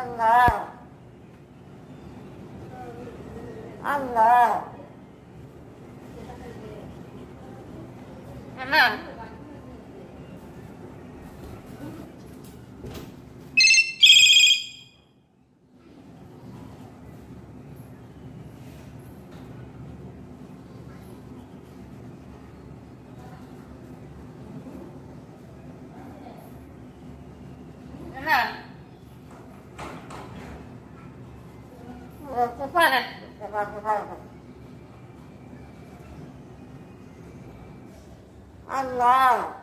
Allah. Allah. Allah. Allah. Kepala. Kepala, kepala. Allah.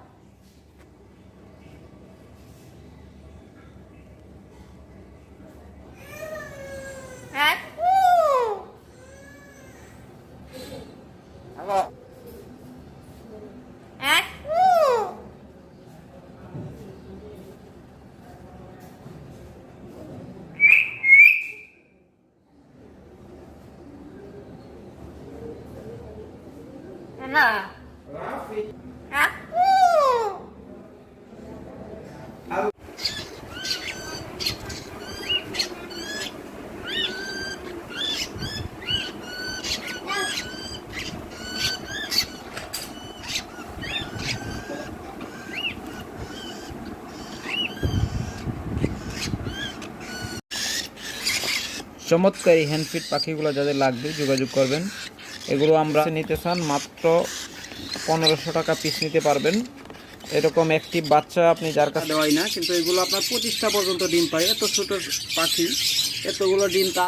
চমৎকার এই হ্যান্ডফিট পাখিগুলো যাদের লাগবে যোগাযোগ করবেন। এগুলো আমরা নিতে চান মাত্র পনেরোশো টাকা পিস নিতে পারবেন। এরকম একটি বাচ্চা আপনি যার কাছে দেওয়াই না, কিন্তু এগুলো আপনার পঁচিশটা পর্যন্ত ডিম পায়। এত ছোটো পাখি, এতগুলো ডিম তা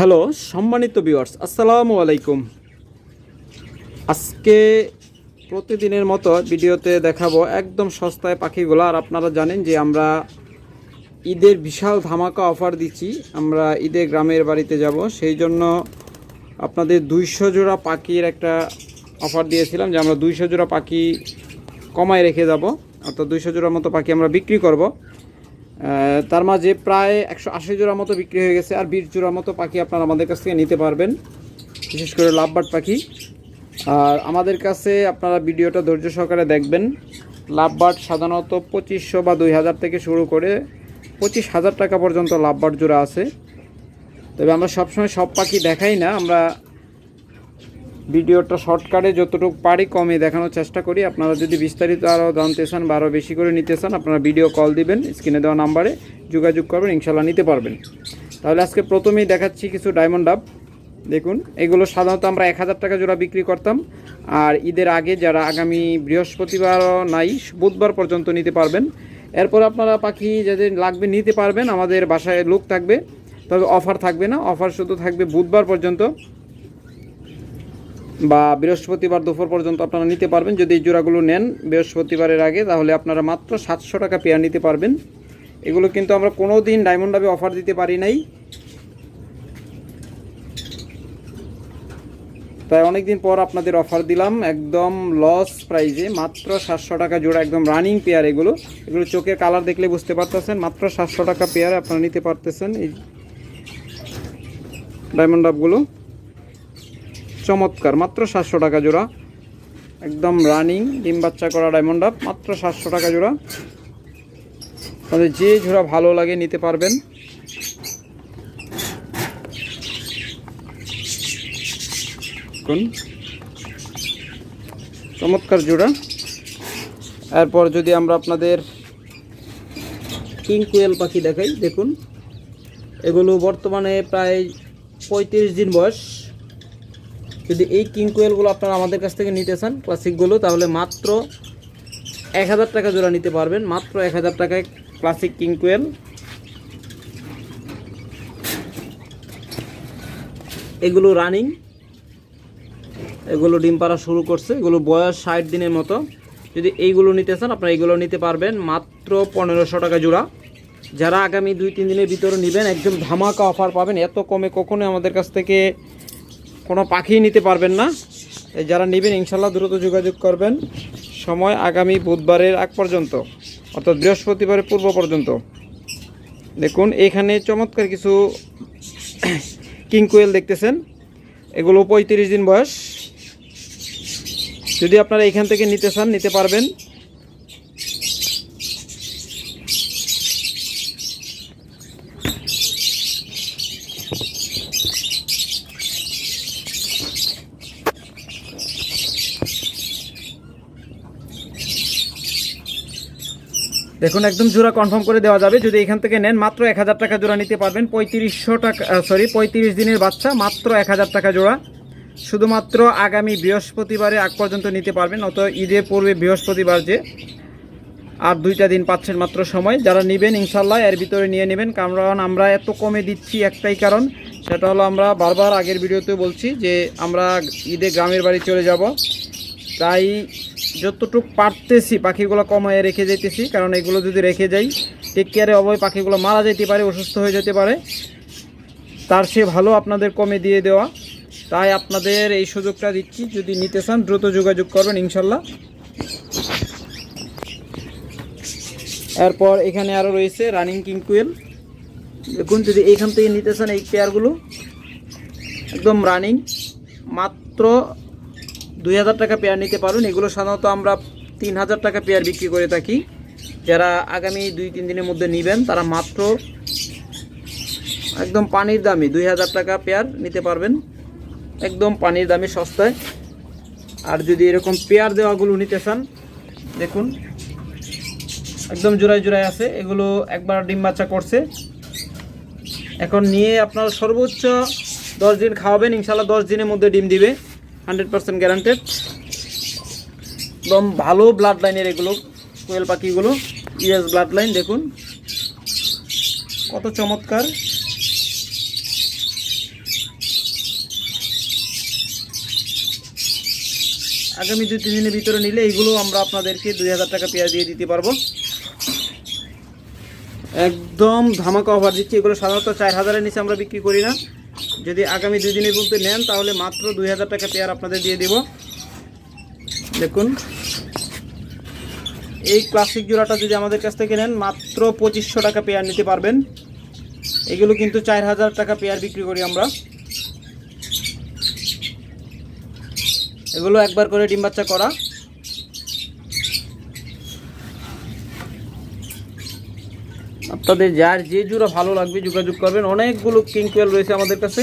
হ্যালো, সম্মানিত বিওয়ার্স আসসালামু আলাইকুম। আজকে প্রতিদিনের মতো ভিডিওতে দেখাবো একদম সস্তায় পাখিগুলো, আর আপনারা জানেন যে আমরা ঈদের বিশাল ধামাকা অফার দিচ্ছি। আমরা ঈদে গ্রামের বাড়িতে যাব, সেই জন্য আপনাদের দুইশো জোড়া পাখির একটা অফার দিয়েছিলাম যে আমরা দুইশো জোড়া পাখি কমায় রেখে যাব। অর্থাৎ দুইশো জোড়ার মতো পাখি আমরা বিক্রি করব। তার মাঝে প্রায় একশো আশি জোড়ার মতো বিক্রি হয়ে গেছে আর বিশ জোড়ার মতো পাখি আপনারা আমাদের কাছ থেকে নিতে পারবেন, বিশেষ করে লাভবার্ড পাখি। আর আমাদের কাছে আপনারা ভিডিওটা ধৈর্য সহকারে দেখবেন। লাভবার্ড সাধারণত পঁচিশশো বা দুই হাজার থেকে শুরু করে পঁচিশ হাজার টাকা পর্যন্ত লাভবার্ড জোড়া আছে। তবে আমরা সবসময় সব পাখি দেখাই না, আমরা ভিডিওটা শর্টকাটে যতটুকু পারি কমে দেখানোর চেষ্টা করি। আপনারা যদি বিস্তারিত আরও জানতে চান বা আরও বেশি করে নিতে চান, আপনারা ভিডিও কল দিবেন, স্ক্রিনে দেওয়া নাম্বারে যোগাযোগ করবেন ইনশাল্লাহ নিতে পারবেন। তাহলে আজকে প্রথমেই দেখাচ্ছি কিছু ডায়মন্ড ডাব দেখুন, এগুলো সাধারণত আমরা এক হাজার টাকা জোড়া বিক্রি করতাম। আর ঈদের আগে যারা আগামী বৃহস্পতিবারও নাই, বুধবার পর্যন্ত নিতে পারবেন। এরপর আপনারা পাখি যাদের লাগবে নিতে পারবেন, আমাদের বাসায় লোক থাকবে, তবে অফার থাকবে না। অফার শুধু থাকবে বুধবার পর্যন্ত। বা বৃহস্পতিবার দুপুর পর্যন্ত আপনারা নিতে পারবেন। যদি এই জোড়াগুলো নেন বৃহস্পতিবারের আগে, তাহলে আপনারা মাত্র সাতশো টাকা পেয়ার নিতে পারবেন। এগুলো কিন্তু আমরা কোনো দিন ডায়মন্ড ডাবে অফার দিতে পারি নাই। তাই অনেকদিন পর আপনাদের অফার দিলাম, একদম লস প্রাইজে মাত্র সাতশো টাকা জোড়া, একদম রানিং পেয়ার এগুলো। এগুলো চোখের কালার দেখলে বুঝতে পারতেছেন, মাত্র সাতশো টাকা পেয়ার আপনারা নিতে পারতেছেন এই ডায়মন্ড ডাবগুলো চমৎকার, মাত্র সাতশো টাকা জোড়া। একদম রানিং, ডিম বাচ্চা করা ডায়মন্ড আপ মাত্র সাতশো টাকা জোড়া। তাদের যে জোড়া ভালো লাগে নিতে পারবেন। চমৎকার জোড়া। এরপর যদি আমরা আপনাদের কিং পাখি দেখাই, দেখুন। এগুলো বর্তমানে প্রায় পঁয়ত্রিশ দিন বয়স। যদি এই কিং কোয়েলগুলো আপনারা আমাদের কাছ থেকে নিতে চান ক্লাসিকগুলো তাহলে মাত্র এক হাজার টাকা জোড়া নিতে পারবেন। মাত্র এক হাজার টাকায় ক্লাসিক কিং কোয়েল এগুলো রানিং এগুলো ডিম পাড়া শুরু করছে। এগুলো বয়স ষাট দিনের মতো। যদি এইগুলো নিতে চান, আপনারা এইগুলো নিতে পারবেন। মাত্র পনেরোশো টাকা জোড়া। যারা আগামী দুই তিন দিনের ভিতরে নেবেন, একদম ধামাকা অফার পাবেন। এত কমে কখনোই আমাদের কাছ থেকে কোনো পাখি নিতে পারবেন না। এই যারা নেবেন ইনশাল্লাহ দ্রুত যোগাযোগ করবেন। সময় আগামী বুধবারের আগ পর্যন্ত, অর্থাৎ বৃহস্পতিবারের পূর্ব পর্যন্ত। দেখুন, এখানে চমৎকার কিছু কিংকুয়েল দেখতেছেন। এগুলো পঁয়ত্রিশ দিন বয়স। যদি আপনারা এখান থেকে নিতে চান, নিতে পারবেন। দেখুন, একদম জোড়া কনফার্ম করে দেওয়া যাবে। যদি এখান থেকে নেন, মাত্র এক হাজার টাকা জোড়া নিতে পারবেন। পঁয়ত্রিশশো টাকা সরি পঁয়ত্রিশ দিনের বাচ্চা, মাত্র এক হাজার টাকা জোড়া। শুধুমাত্র আগামী বৃহস্পতিবারে আগ পর্যন্ত নিতে পারবেন, অত ঈদের পূর্বে বৃহস্পতিবার যে আর দুইটা দিন পাচ্ছেন মাত্র সময়। যারা নেবেন ইনশাল্লাহ এর ভিতরে নিয়ে নেবেন। কারণ আমরা এত কমে দিচ্ছি একটাই কারণ, সেটা হলো আমরা বারবার আগের ভিডিওতে বলছি যে আমরা ঈদে গ্রামের বাড়ি চলে যাব। তাই যতটুক পারতেছি পাখিগুলো কমায় রেখে যেতেছি কারণ এগুলো যদি রেখে যাই টেক কেয়ারে অবয় পাখিগুলো মারা যেতে পারে, অসুস্থ হয়ে যেতে পারে। তার সে ভালো আপনাদের কমে দিয়ে দেওয়া। তাই আপনাদের এই সুযোগটা দিচ্ছি, যদি নিতে চান দ্রুত যোগাযোগ করবেন ইনশাল্লাহ। এরপর এখানে আরও রয়েছে রানিং কিংকুয়েল দেখুন, যদি এখান থেকে নিতে চান এই পেয়ারগুলো একদম রানিং মাত্র দুই হাজার টাকা পেয়ার নিতে পারুন। এগুলো সাধারণত আমরা তিন হাজার টাকা পেয়ার বিক্রি করে থাকি। যারা আগামী দুই, তিন দিনের মধ্যে নেবেন, তারা মাত্র একদম পানির দামে দুই হাজার টাকা পেয়ার নিতে পারবেন। একদম পানির দামে সস্তায়। আর যদি এরকম পেয়ার দেওয়াগুলো নিতে চান, দেখুন, একদম জোড়ায় জোড়ায় আছে। এগুলো একবার ডিম বাচ্চা করছে। এখন নিয়ে আপনারা সর্বোচ্চ দশ দিন খাওয়াবেন। ইনশাল্লাহ দশ দিনের মধ্যে ডিম দিবে। Hundred percent guaranteed. একদম ভালো ব্লাড লাইনের এগুলো, কোয়েল পাখিগুলো ইউএস ব্লাড লাইন দেখুন। কত চমৎকার। আগামী দুই, তিন দিনের ভিতরে নিলে এইগুলো আমরা আপনাদেরকে দুই হাজার টাকা পেঁয়াজ দিয়ে দিতে পারব। একদম ধামাকা অফার দিচ্ছি। এগুলো সাধারণত চার হাজারের নিচে আমরা বিক্রি করি না। যদি আগামী দুই দিনের মধ্যে নেন, তাহলে মাত্র দুই হাজার টাকা পেয়ার আপনাদের দিয়ে দেব। দেখুন। এই ক্লাসিক জোড়াটা যদি আমাদের কাছ থেকে নেন, মাত্র পঁচিশশো টাকা পেয়ার নিতে পারবেন। এগুলো কিন্তু চার হাজার টাকা পেয়ার বিক্রি করি আমরা। এগুলো একবার করে ডিম বাচ্চা করা। আপনাদের যার যে জোড়া ভালো লাগবে যোগাযোগ করবেন। অনেকগুলো কিংকুয়েল রয়েছে আমাদের কাছে।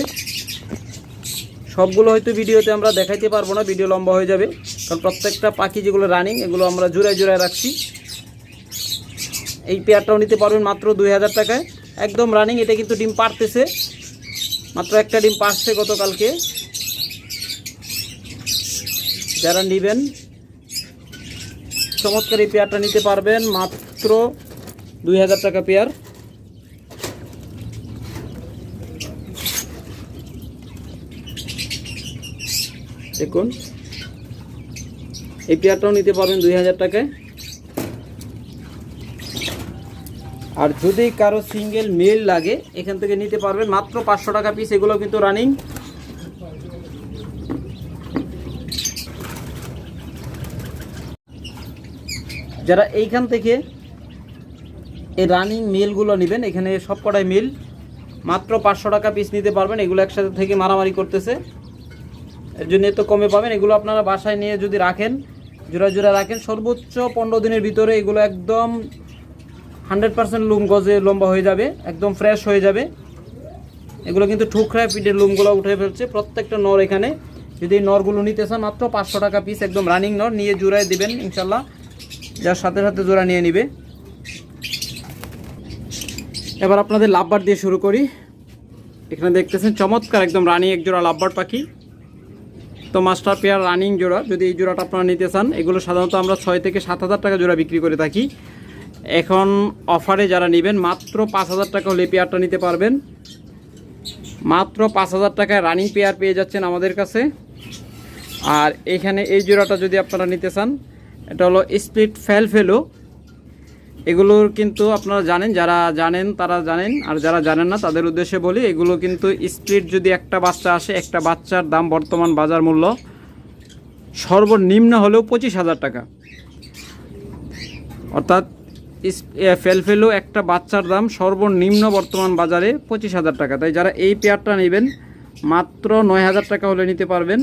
সবগুলো হয়তো ভিডিওতে আমরা দেখাইতে পারব না, ভিডিও লম্বা হয়ে যাবে। কারণ প্রত্যেকটা পাখি যেগুলো রানিং এগুলো আমরা জোড়ায় জোড়ায় রাখছি। এই পেয়ারটাও নিতে পারবেন মাত্র দুই হাজার টাকায়। একদম রানিং এটা কিন্তু ডিম পারতেছে মাত্র একটা ডিম পারছে গতকালকে। যারা নেবেন, চমৎকার এই পেয়ারটা নিতে পারবেন মাত্র দুই হাজার টাকা পেয়ার। দেখুন। এই পেয়ারটাও নিতে পারবেন দুই হাজার টাকায়। আর যদি কারও সিঙ্গেল মেল লাগে, এখান থেকে নিতে পারবেন। মাত্র পাঁচশো টাকা পিস এগুলো কিন্তু রানিং যারা এইখান থেকে এই রানিং মিলগুলো নেবেন। এখানে সব কটাই মিল মাত্র পাঁচশো টাকা পিস নিতে পারবেন। এগুলো একসাথে থেকে মারামারি করতেছে। এর জন্য এত কমে পাবেন। এগুলো আপনারা বাসায় নিয়ে যদি রাখেন জোড়া জোড়া রাখেন, সর্বোচ্চ পনেরো দিনের ভিতরে এগুলো একদম হান্ড্রেড পার্সেন্ট লুম গজে লম্বা হয়ে যাবে। একদম ফ্রেশ হয়ে যাবে। এগুলো কিন্তু ঠুকরায় পিঠের লুমগুলো উঠে ফেলছে। প্রত্যেকটা নর এখানে। যদি এই নরগুলো নিতে চান, মাত্র পাঁচশো টাকা পিস একদম রানিং নর। নিয়ে জোড়ায় দেবেন, ইনশাল্লাহ। যার সাথে সাথে জোড়া নিয়ে নিবে। এবার আপনাদের লাভবার দিয়ে শুরু করি। এখানে দেখতেছেন, চমৎকার একদম রানিং এক জোড়া লাভবার পাখি। তো মাস্টার পেয়ার রানিং জোড়া, যদি এই জোড়াটা আপনারা নিতে চান, এগুলো সাধারণত আমরা ছয় থেকে সাত হাজার টাকা জোড়া বিক্রি করে থাকি। এখন অফারে যারা নেবেন, মাত্র পাঁচ হাজার টাকা হলে পেয়ারটা নিতে পারবেন। মাত্র পাঁচ হাজার টাকায় রানিং পেয়ার পেয়ে যাচ্ছেন আমাদের কাছে। আর এখানে এই জোড়াটা যদি আপনারা নিতে চান, এটা হলো স্প্লিট ফেল ফেলো এগুলোর কিন্তু আপনারা জানেন, যারা জানেন তারা জানেন, আর যারা জানেন না তাদের উদ্দেশ্যে বলি, এগুলো কিন্তু স্প্লিট যদি একটা বাচ্চা আসে, একটা বাচ্চার দাম বর্তমান বাজার মূল্য সর্বনিম্ন হলেও পঁচিশ হাজার টাকা। অর্থাৎ ফেলফেলো একটা বাচ্চার দাম সর্বনিম্ন বর্তমান বাজারে পঁচিশ হাজার টাকা। তাই যারা এই পেয়ারটা নেবেন, মাত্র নয় হাজার টাকা হলে নিতে পারবেন।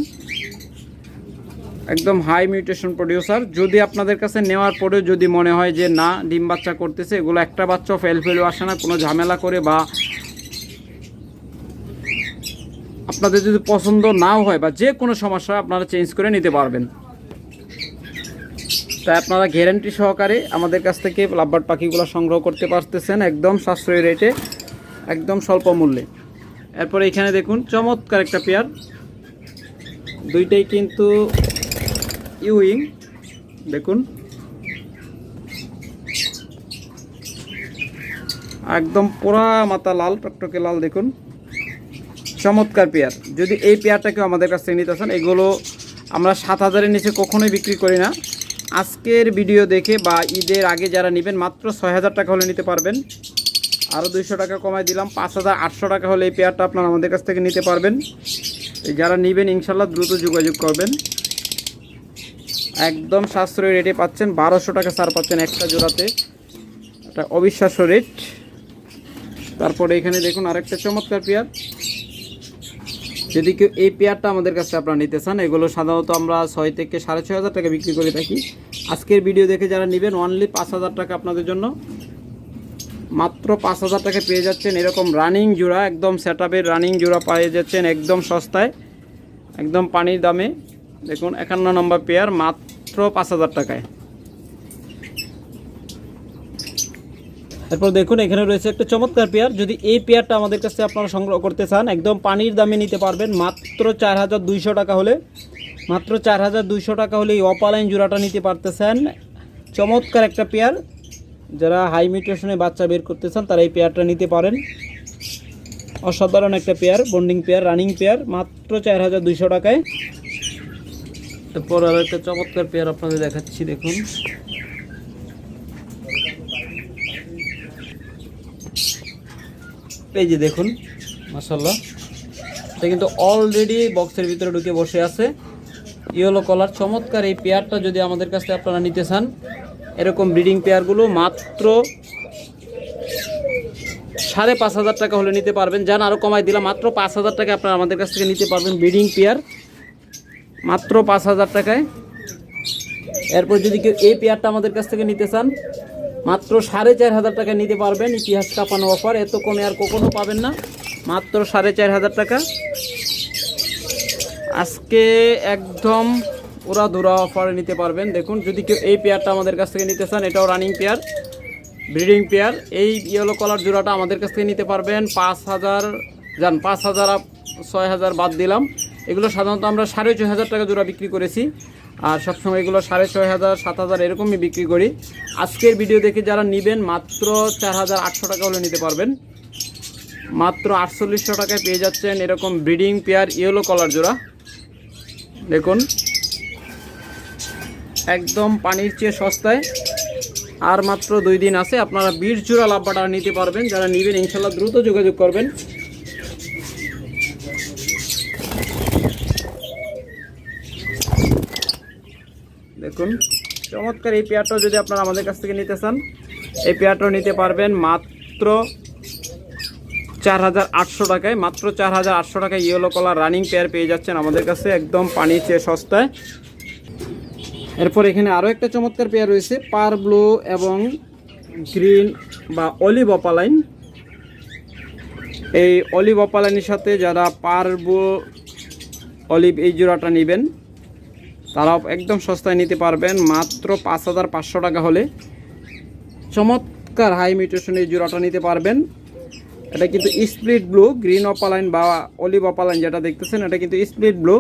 একদম হাই মিউটেশন প্রডিউসার যদি আপনাদের কাছে নেওয়ার পরেও যদি মনে হয় যে না, ডিম বাচ্চা করতেছে, এগুলো একটা বাচ্চাও ফেল ফেলও আসে না, কোনো ঝামেলা করে বা আপনাদের যদি পছন্দ নাও হয় বা যে কোনো সমস্যা আপনারা চেঞ্জ করে নিতে পারবেন। তাই আপনারা গ্যারান্টি সহকারে আমাদের কাছ থেকে লাভবার্ড পাখিগুলো সংগ্রহ করতে পারতেছেন একদম সাশ্রয়ী রেটে একদম স্বল্প মূল্যে। এরপরে এখানে দেখুন, চমৎকার একটা পেয়ার দুইটাই কিন্তু ইউইং, দেখুন। একদম পোড়া মাথা লাল, টকটকে লাল, দেখুন। চমৎকার পেয়ার। যদি এই পেয়ারটাকেও আমাদের কাছ থেকে নিতে চান এগুলো আমরা সাত হাজারের নিচে কখনোই বিক্রি করি না। আজকের ভিডিও দেখে বা ঈদের আগে যারা নেবেন, মাত্র ছয় হাজার টাকা হলে নিতে পারবেন। আরও দুইশো টাকা কমায় দিলাম, পাঁচ হাজার আটশো টাকা হলে এই পেয়ারটা আপনারা আমাদের কাছ থেকে নিতে পারবেন। যারা নেবেন, ইনশাল্লাহ দ্রুত যোগাযোগ করবেন। একদম সাশ্রয়ী রেটে পাচ্ছেন। বারোশো টাকা ছাড় পাচ্ছেন একটা জোড়াতে। একটা অবিশ্বাস্য রেট তারপরে এখানে দেখুন আরেকটা চমৎকার পেয়ার। যদি কেউ এই পেয়ারটা আমাদের কাছে আপনারা নিতে চান, এগুলো সাধারণত আমরা ছয় থেকে সাড়ে ছয় হাজার টাকা বিক্রি করে থাকি। আজকের ভিডিও দেখে যারা নেবেন অনলি পাঁচ হাজার টাকা আপনাদের জন্য। মাত্র পাঁচ হাজার টাকা পেয়ে যাচ্ছেন এরকম রানিং জোড়া, একদম সেট রানিং জোড়া পেয়ে যাচ্ছেন একদম সস্তায়, একদম পানির দামে। দেখুন, একান্ন নম্বর পেয়ার মাত্র পাঁচ হাজার টাকায়। এরপর দেখুন, এখানে রয়েছে একটা চমৎকার পেয়ার যদি এই পেয়ারটা আমাদের কাছে আপনারা সংগ্রহ করতে চান, একদম পানির দামে নিতে পারবেন। মাত্র চার হাজার দুইশো টাকা হলে, মাত্র চার হাজার দুইশো টাকা হলে এই অপালাইন জোড়াটা নিতে পারতেছেন। চমৎকার একটা পেয়ার যারা হাই মিউটেশনে বাচ্চা বের করতে চান, তারা এই পেয়ারটা নিতে পারেন। অসাধারণ একটা pair bonding pair running pair মাত্র চার হাজার দুইশো টাকায়। এরপর আরও একটা চমৎকার পেয়ার আপনাদের দেখাচ্ছি, দেখুন। এই যে দেখুন মাসাল্লাহ এটা কিন্তু অলরেডি বক্সের ভিতরে ঢুকে বসে আছে। ইয়েলো কলার চমৎকার এই পেয়ারটা যদি আমাদের কাছে আপনারা নিতে চান, এরকম ব্রিডিং পেয়ারগুলো মাত্র সাড়ে পাঁচ হাজার টাকা হলে নিতে পারবেন। যান আরও কমাই দিলাম মাত্র পাঁচ হাজার টাকা আপনারা আমাদের কাছ থেকে নিতে পারবেন ব্রিডিং পেয়ার মাত্র পাঁচ হাজার টাকায়। এরপর যদি কেউ এই পেয়ারটা আমাদের কাছ থেকে নিতে চান, মাত্র সাড়ে চার হাজার টাকা নিতে পারবেন ইতিহাস কাঁপানো অফার এত কমে আর কখনো পাবেন না। মাত্র সাড়ে চার হাজার টাকা। আজকে একদম ওরা দোরা অফারে নিতে পারবেন। দেখুন, যদি কেউ এই পেয়ারটা আমাদের কাছ থেকে নিতে চান, এটাও রানিং পেয়ার ব্রিডিং পেয়ার এই ইয়েলো কলার জোড়াটা আমাদের কাছ থেকে নিতে পারবেন। পাঁচ হাজার যান পাঁচ হাজার, ছয় হাজার বাদ দিলাম। এগুলো সাধারণত আমরা সাড়ে ছয় হাজার টাকা জোড়া বিক্রি করেছি। আর সবসময় এগুলো সাড়ে ছয় হাজার, সাত হাজার এরকমই বিক্রি করি। আজকের ভিডিও দেখে যারা নেবেন, মাত্র চার হাজার আটশো টাকা হলে নিতে পারবেন। মাত্র আটচল্লিশশো টাকায় পেয়ে যাচ্ছেন এরকম ব্রিডিং পেয়ার ইয়েলো কলার জোড়া। দেখুন। একদম পানির চেয়ে সস্তায়। আর মাত্র দুই দিন আছে, আপনারা বিশ জোড়া লাভ বাটার নিতে পারবেন। যারা নেবেন ইনশাল্লাহ দ্রুত যোগাযোগ করবেন। দেখুন চমৎকার এই পেয়ারটাও যদি আপনারা আমাদের কাছ থেকে নিতে চান, এই পেয়ারটাও নিতে পারবেন মাত্র চার হাজার আটশো টাকায়, মাত্র চার হাজার আটশো টাকায় ইয়েলো কলার রানিং পেয়ার পেয়ে যাচ্ছেন আমাদের কাছে, একদম পানির চেয়ে সস্তায়। এরপর এখানে আরও একটা চমৎকার পেয়ার রয়েছে, পার ব্লু এবং গ্রিন বা অলিভ অপালাইন এই অলিভ অপালাইনের সাথে যারা পার ব্লু অলিভ এই জোড়াটা নেবেন তারাও একদম সস্তায় নিতে পারবেন। মাত্র পাঁচ হাজার পাঁচশো টাকা হলে চমৎকার হাই মিউটেশন এই জোড়াটা নিতে পারবেন। এটা কিন্তু স্প্লিট ব্লু গ্রিন অপালাইন বা অলিভ অপালাইন যেটা দেখতেছেন, এটা কিন্তু স্প্লিট ব্লু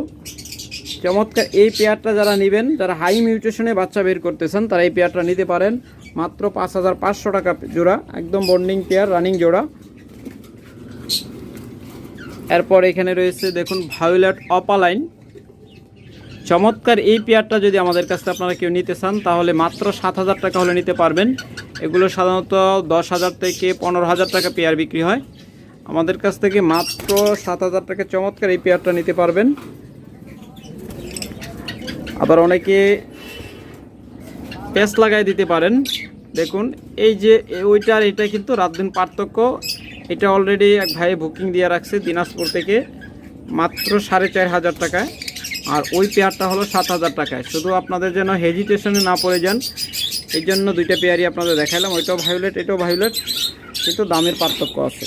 চমৎকার এই পেয়ারটা যারা নেবেন, যারা হাই মিউটেশনে বাচ্চা বের করতেছেন, তারা এই পেয়ারটা নিতে পারেন। মাত্র পাঁচ হাজার পাঁচশো টাকা জোড়া, একদম বন্ডিং পেয়ার রানিং জোড়া। এরপর এখানে রয়েছে, দেখুন ভায়োলেট অপালাইন চমৎকার এই পেয়ারটা যদি আমাদের কাছে আপনারা কেউ নিতে চান, তাহলে মাত্র সাত হাজার টাকা হলে নিতে পারবেন। এগুলো সাধারণত দশ হাজার থেকে পনেরো হাজার টাকা পেয়ার বিক্রি হয়। আমাদের কাছ থেকে মাত্র সাত হাজার টাকা চমৎকার এই পেয়ারটা নিতে পারবেন। আবার অনেকে পেস লাগাই দিতে পারেন। দেখুন, এই যে ওইটার এটা কিন্তু রাত দিন পার্থক্য। এটা অলরেডি এক ভাই বুকিং দিয়ে রাখছে দিনাজপুর থেকে। মাত্র সাড়ে চার হাজার টাকায়। আর ওই পেয়ারটা হলো সাত হাজার টাকায়। শুধু আপনাদের যেন হেজিটেশনে না পড়ে যান, এই জন্য দুইটা পেয়ারই আপনাদের দেখালাম ওইটাও ভায়োলেট এটাও ভায়োলেট কিন্তু দামের পার্থক্য আছে।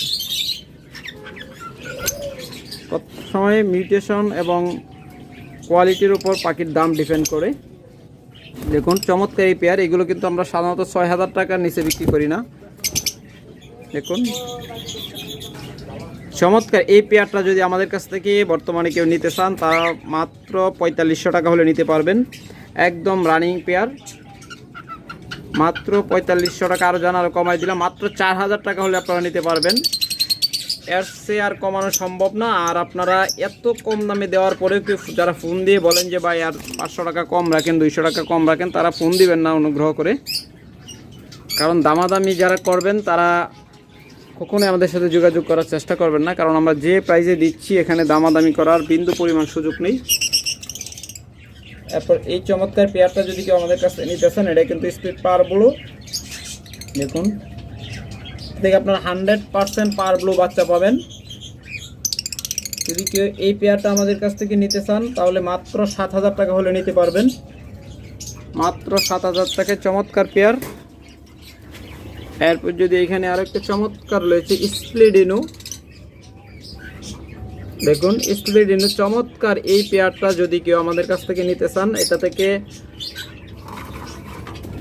কত সময় মিউটেশন এবং কোয়ালিটির উপর পাখির দাম ডিপেন্ড করে। দেখুন, চমৎকার এই পেয়ার, এগুলো কিন্তু আমরা সাধারণত ছয় হাজার টাকার নিচে বিক্রি করি না। দেখুন চমৎকার। এই পেয়ারটা যদি আমাদের কাছ থেকে বর্তমানে কেউ নিতে চান তারা মাত্র পঁয়তাল্লিশশো টাকা হলে নিতে পারবেন। একদম রানিং পেয়ার। মাত্র পঁয়তাল্লিশশো টাকা। আরও জানার কমাই দিলাম। মাত্র চার হাজার টাকা হলে আপনারা নিতে পারবেন। এর সে আর কমানো সম্ভব না। আর আপনারা এত কম দামে দেওয়ার পরেও কি যারা ফোন দিয়ে বলেন যে, ভাই, আর পাঁচশো টাকা কম রাখেন, দুইশো টাকা কম রাখেন, তারা ফোন দিবেন না অনুগ্রহ করে। কারণ দামাদামি যারা করবেন, তারা কখনোই আমাদের সাথে যোগাযোগ করার চেষ্টা করবেন না, কারণ আমরা যে প্রাইজে দিচ্ছি, এখানে দামাদামি করার বিন্দু পরিমাণ সুযোগ নেই। এরপর এই চমৎকার পেয়ারটা যদি কেউ আমাদের কাছে নিতে চান, এটা কিন্তু স্পিড পাওয়ার ব্লু দেখুন। থেকে আপনারা হান্ড্রেড পার্সেন্ট পার ব্লু বাচ্চা পাবেন। যদি কেউ এই পেয়ারটা আমাদের কাছ থেকে নিতে চান, তাহলে মাত্র সাত হাজার টাকা হলে নিতে পারবেন। মাত্র সাত হাজার টাকায় চমৎকার পেয়ার এরপর যদি এখানে আরও একটা চমৎকার রয়েছে, স্প্লিডিনু। দেখুন, স্প্লিডিনু চমৎকার এই পেয়ারটা যদি কেউ আমাদের কাছ থেকে নিতে চান, এটা থেকে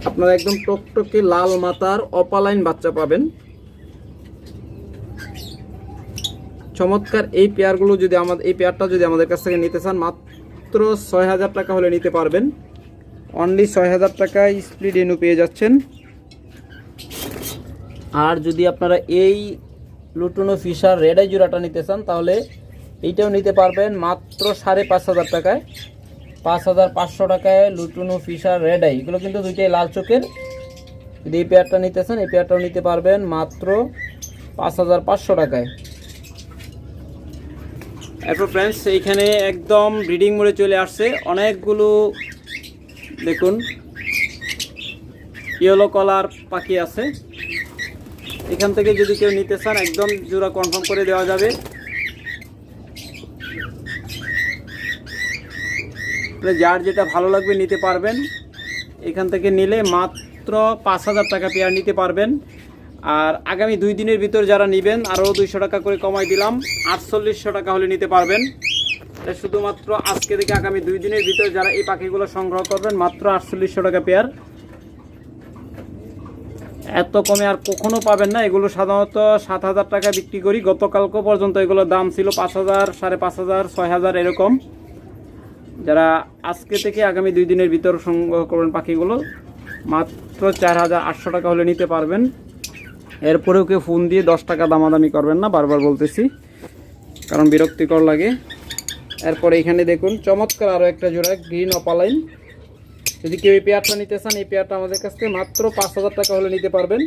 আপনারা একদম টকটকে লাল মাতার অপালাইন বাচ্চা পাবেন। চমৎকার এই পেয়ারগুলো যদি আমাদের এই পেয়ারটা যদি আমাদের কাছ থেকে নিতে চান, মাত্র ছয় হাজার টাকা হলে নিতে পারবেন। অনলি ছয় হাজার টাকায় স্প্লিড পেয়ে যাচ্ছেন। আর যদি আপনারা এই লুটুনো ফিশার রেড আই জোড়াটা নিতে চান, তাহলে এইটাও নিতে পারবেন মাত্র সাড়ে পাঁচ হাজার টাকায়। পাঁচ হাজার পাঁচশো টাকায় লুটুনো ফিশার রেড আই এগুলো কিন্তু দুইটাই লাল চোখের। যদি এই পেয়ারটা নিতে চান, এই পেয়ারটাও নিতে পারবেন মাত্র পাঁচ হাজার পাঁচশো টাকায়। এরপর ফ্রেন্ডস এইখানে একদম ব্রিডিং মোড়ে চলে আসছে। অনেকগুলো, দেখুন ইয়েলো কলার পাখি আছে। এখান থেকে যদি কেউ নিতে চান, একদম জোড়া কনফার্ম করে দেওয়া যাবে। যার যেটা ভালো লাগবে নিতে পারবেন। এখান থেকে নিলে মাত্র পাঁচ হাজার টাকা পেয়ার নিতে পারবেন। আর আগামী দুই দিনের ভিতর যারা নেবেন আরও দুইশো টাকা করে কমাই দিলাম। আটচল্লিশশো টাকা হলে নিতে পারবেন। শুধুমাত্র আজকে থেকে আগামী দুই দিনের ভিতর যারা এই পাখিগুলো সংগ্রহ করবেন, মাত্র আটচল্লিশশো টাকা পেয়ার এত কমে আর কখনো পাবেন না। এগুলো সাধারণত সাত হাজার টাকা বিক্রি করি। গতকালকে পর্যন্ত এগুলোর দাম ছিল পাঁচ হাজার, সাড়ে পাঁচ হাজার, ছয় হাজার এরকম। যারা আজকে থেকে আগামী দুই দিনের ভিতর সংগ্রহ করবেন পাখিগুলো, মাত্র চার হাজার আটশো টাকা হলে নিতে পারবেন। এরপরেও কেউ ফোন দিয়ে দশ টাকা দামাদামি করবেন না, বারবার বলতেছি, কারণ বিরক্তিকর লাগে। এরপরে এখানে দেখুন, চমৎকার আরও একটা জোড়া, গ্রিন অপালাইন। যদি কেউ এই পেয়ারটা নিতে চান, এই পেয়ারটা আমাদের কাছ থেকে মাত্র পাঁচ হাজার টাকা হলে নিতে পারবেন।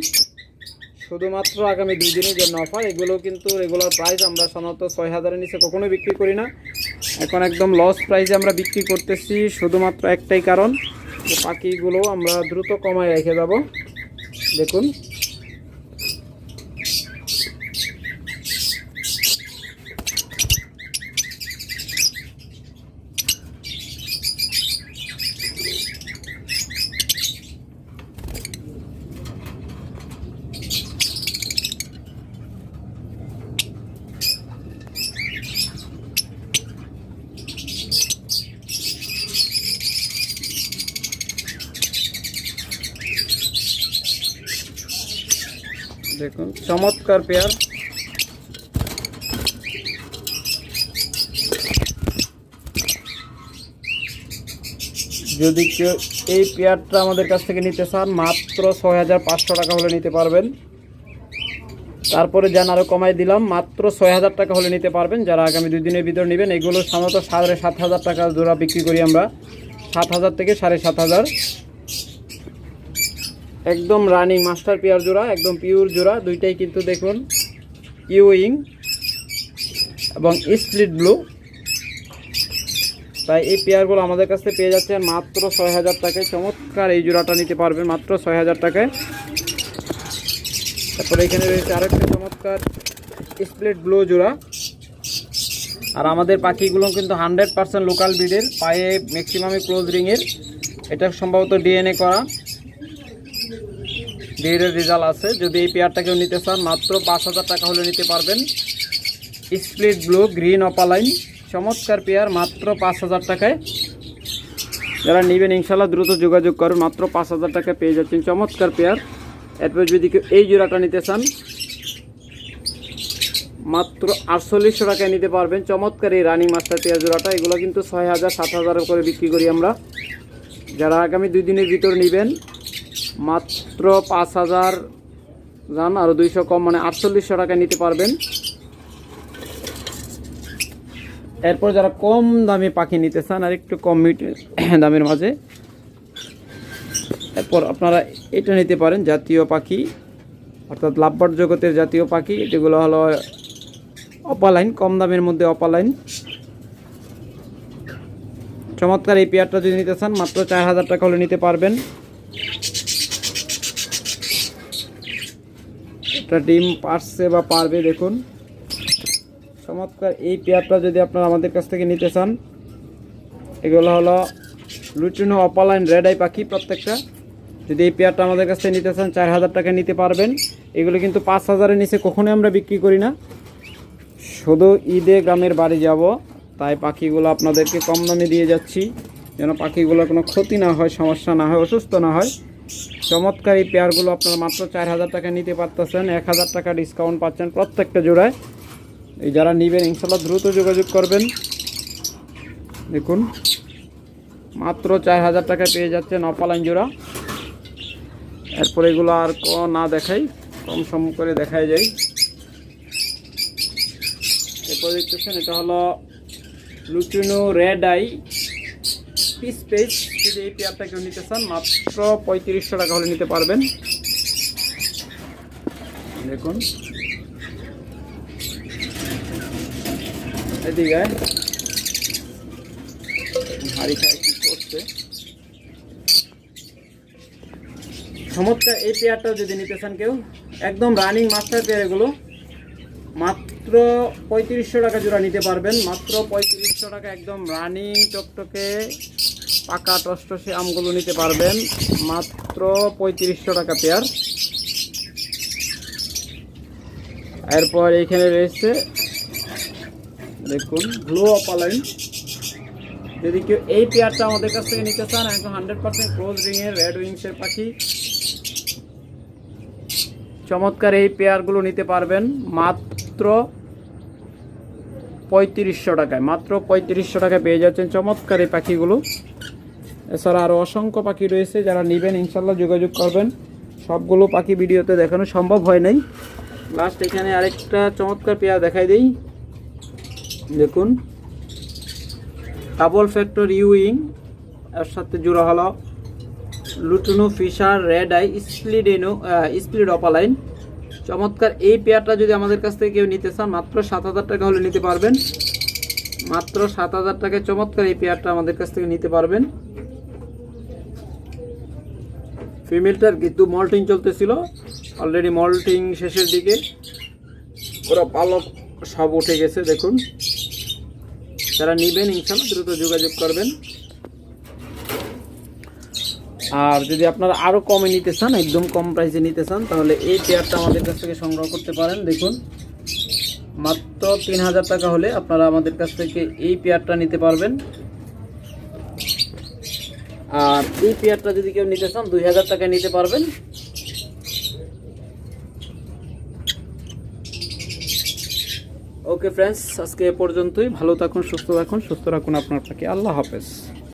শুধুমাত্র আগামী দুই দিনের জন্য অফার এগুলো কিন্তু রেগুলার প্রাইস আমরা সাধারণত ছয় হাজারের নিচে কখনোই বিক্রি করি না। এখন একদম লস প্রাইসে আমরা বিক্রি করতেছি, শুধুমাত্র একটাই কারণ পাখিগুলো আমরা দ্রুত কমায় রেখে যাব। দেখুন। দেখুন, চমৎকার পেয়ার। যদি কেউ এই পেয়ারটা আমাদের কাছ থেকে নিতে চান, মাত্র ছয় হাজার পাঁচশো টাকা হলে নিতে পারবেন। তারপরে যান আরও কমাই দিলাম, মাত্র ছয় হাজার টাকা হলে নিতে পারবেন। যারা আগামী দুই দিনের ভিতর নেবেন, এগুলো সাধারণত সাড়ে সাত হাজার টাকা জোড়া বিক্রি করি আমরা। সাত হাজার থেকে সাড়ে সাত হাজার। একদম রানিং মাস্টার পেয়ার জোড়া, একদম পিওর জোড়া, দুইটাই কিন্তু দেখুন ইউইং এবং স্প্লিট ব্লু তাই এই পেয়ারগুলো আমাদের কাছ পেয়ে যাচ্ছে মাত্র ছয় হাজার টাকায়। চমৎকার এই জোড়াটা নিতে পারবেন মাত্র ছয় হাজার টাকায়। তারপরে এখানে রয়েছে আরেকটা চমৎকার স্প্লিট ব্লু জোড়া। আর আমাদের পাখিগুলো কিন্তু হান্ড্রেড পার্সেন্ট লোকাল ব্রিডের পায়ে ম্যাক্সিমামে ক্লোজ রিংয়ের এটা সম্ভবত ডিএনএ করা। ডিএর রেজাল্ট আছে। যদি এই পেয়ারটাকেও নিতে চান, মাত্র পাঁচ হাজার টাকা হলে নিতে পারবেন। স্প্লিট ব্লু গ্রিন অপালাইন চমৎকার পেয়ার মাত্র পাঁচ হাজার টাকায়। যারা নেবেন ইনশাল্লাহ দ্রুত যোগাযোগ করেন। মাত্র পাঁচ হাজার টাকা পেয়ে যাচ্ছেন চমৎকার পেয়ার এরপর যদি কেউ এই জোড়াটা নিতে চান, মাত্র আটচল্লিশশো টাকায় নিতে পারবেন। চমৎকার এই রানিং মাস্টার পেঁয়াজ জোড়াটা। এগুলো কিন্তু ছয় হাজার, সাত হাজার করে বিক্রি করি আমরা। যারা আগামী দুই দিনের ভিতর নেবেন মাত্র পাঁচ হাজার যান আরও দুইশো কম মানে আটচল্লিশশো টাকায় নিতে পারবেন। এরপর যারা কম দামে পাখি নিতে চান, আর একটু কম দামের মাঝে, এরপর আপনারা এটা নিতে পারেন, জাতীয় পাখি, অর্থাৎ লাভবার জগতের জাতীয় পাখি। এটিগুলো হলো অপালাইন, কম দামের মধ্যে অপালাইন। চমৎকার এই পেয়ারটা যদি নিতে চান, মাত্র চার হাজার টাকা হলে নিতে পারবেন। এটা ডিম পারছে বা পারবে, দেখুন। চমৎকার এই পেয়ারটা যদি আপনারা আমাদের কাছ থেকে নিতে চান, এগুলো হলো লুটিনো অপালাইন রেড আই পাখি প্রত্যেকটা। যদি এই পেয়ারটা আমাদের কাছ থেকে নিতে চান, চার হাজার টাকা নিতে পারবেন। এগুলো কিন্তু পাঁচ হাজারের নিচে কখনোই আমরা বিক্রি করি না। শুধু ঈদে গ্রামের বাড়ি যাব, তাই পাখিগুলো আপনাদেরকে কম দামে দিয়ে যাচ্ছি। যেন পাখিগুলোর কোনো ক্ষতি না হয়, সমস্যা না হয়, অসুস্থ না হয়। চমৎকার এই পেয়ারগুলো আপনারা মাত্র চার হাজার টাকা নিতে পারতেছেন। এক হাজার টাকা ডিসকাউন্ট পাচ্ছেন প্রত্যেকটা জোড়ায়। এই যারা নেবেন, ইনশাল্লাহ দ্রুত যোগাযোগ করবেন। দেখুন, মাত্র চার হাজার টাকায় পেয়ে যাচ্ছেন অপালাইন জোড়া। এরপর এগুলো আর ক না দেখাই, কম সম করে দেখাই যায় এরপর দেখতেছেন, এটা হলো লুটিনো রেড আই। পিস পেজ যদি এই পেয়ারটা কেউ নিতে চান, মাত্র পঁয়ত্রিশশো টাকা হলে নিতে পারবেন। দেখুন। এদিকে। হাড়ি কি করছে? এই পেয়ারটাও যদি নিতে চান কেউ, একদম রানিং মাস্টার পেয়ার এগুলো, মাত্র পঁয়ত্রিশশো টাকা জোড়া নিতে পারবেন। মাত্র পঁয়ত্রিশশো টাকা একদম রানিং চকটকে পাকা টসটসে আমগুলো নিতে পারবেন। মাত্র পঁয়ত্রিশশো টাকা পেয়ার। এরপর এখানে রয়েছে, দেখুন ব্লু অপালাইন যদি কেউ এই পেয়ারটা আমাদের কাছ থেকে নিতে চান, একদম হান্ড্রেড পার্সেন্ট ক্লোজ রিংয়ের রেড উইংসের পাখি। চমৎকার এই পেয়ারগুলো নিতে পারবেন, মাত্র পঁয়ত্রিশশো টাকায়। মাত্র পঁয়ত্রিশশো টাকায় পেয়ে যাচ্ছেন চমৎকার এই পাখিগুলো। এছাড়া আরও অসংখ্য পাখি রয়েছে যারা নেবেন ইনশাল্লাহ যোগাযোগ করবেন। সবগুলো পাখি ভিডিওতে দেখানো সম্ভব হয় নাই। লাস্ট এখানে আরেকটা চমৎকার পেয়ার দেখাই দিই। দেখুন। ডাবল ফ্যাক্টর ইউইং এর সাথে জোড়া হলো লুটুনো ফিশার রেড আই স্প্লিডেনো স্প্লিড অপালাইন চমৎকার এই পেয়ারটা যদি আমাদের কাছ থেকে কেউ নিতে চান, মাত্র সাত হাজার টাকা হলে নিতে পারবেন। মাত্র সাত হাজার টাকায় চমৎকার এই পেয়ারটা আমাদের কাছ থেকে নিতে পারবেন। ফিমেলটার কিন্তু মল্টিং চলতেছিল। অলরেডি মল্টিং শেষের দিকে। ওরা পালক সব উঠে গেছে, দেখুন। যারা নেবেন, ইনশাল্লাহ দ্রুত যোগাযোগ করবেন। আর যদি আপনারা আরও কমে নিতে চান, একদম কম প্রাইসে নিতে চান, তাহলে এই পেয়ারটা আমাদের কাছ থেকে সংগ্রহ করতে পারেন। দেখুন, মাত্র তিন হাজার টাকা হলে আপনারা আমাদের কাছ থেকে এই পেয়ারটা নিতে পারবেন। আর এই পেয়ারটা যদি কেউ নিতে চান, দুই হাজার টাকায় নিতে পারবেন। ওকে ফ্রেন্ডস আজকে এ পর্যন্তই। ভালো থাকুন, সুস্থ থাকুন, সুস্থ রাখুন আপনার পাখি। আল্লাহ হাফেজ।